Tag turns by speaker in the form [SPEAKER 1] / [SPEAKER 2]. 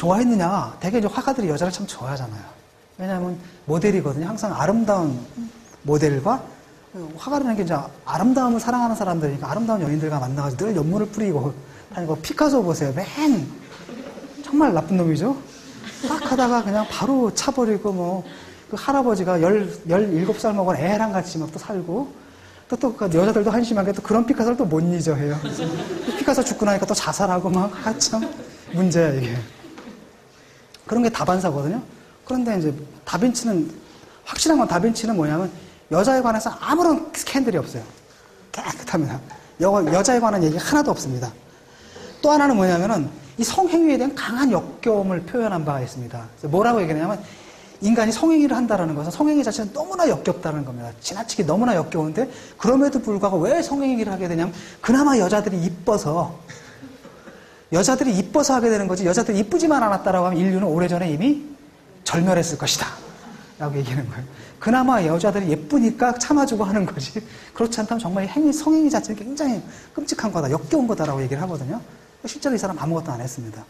[SPEAKER 1] 좋아했느냐? 대개 이제 화가들이 여자를 참 좋아하잖아요. 왜냐하면 모델이거든요. 항상 아름다운 모델과 화가라는 게 이제 아름다움을 사랑하는 사람들이니까 아름다운 연인들과 만나가지고 늘 연문을 뿌리고 다니고 피카소 보세요. 맨 정말 나쁜 놈이죠. 딱 하다가 그냥 바로 차버리고 뭐 그 할아버지가 열, 열일곱 살 먹은 애랑 같이 막 또 살고 또, 또, 그 여자들도 한심한 게또 그런 피카소를 또 못 잊어 해요. 피카소 죽고 나니까 또 자살하고 막, 아, 참, 문제야, 이게. 그런 게 다반사거든요. 그런데 이제 다빈치는, 확실한 건 다빈치는 뭐냐면, 여자에 관해서 아무런 스캔들이 없어요. 깨끗합니다. 여, 여자에 관한 얘기 하나도 없습니다. 또 하나는 뭐냐면은, 이 성행위에 대한 강한 역겨움을 표현한 바가 있습니다. 뭐라고 얘기하냐면, 인간이 성행위를 한다는 것은 성행위 자체는 너무나 역겹다는 겁니다. 지나치게 너무나 역겨운데 그럼에도 불구하고 왜 성행위를 하게 되냐면 그나마 여자들이 이뻐서 여자들이 이뻐서 하게 되는 거지 여자들이 이쁘지만 않았다라고 하면 인류는 오래전에 이미 절멸했을 것이다. 라고 얘기하는 거예요. 그나마 여자들이 예쁘니까 참아주고 하는 거지. 그렇지 않다면 정말 행위, 성행위 자체는 굉장히 끔찍한 거다, 역겨운 거다라고 얘기를 하거든요. 실제로 이 사람 아무것도 안 했습니다.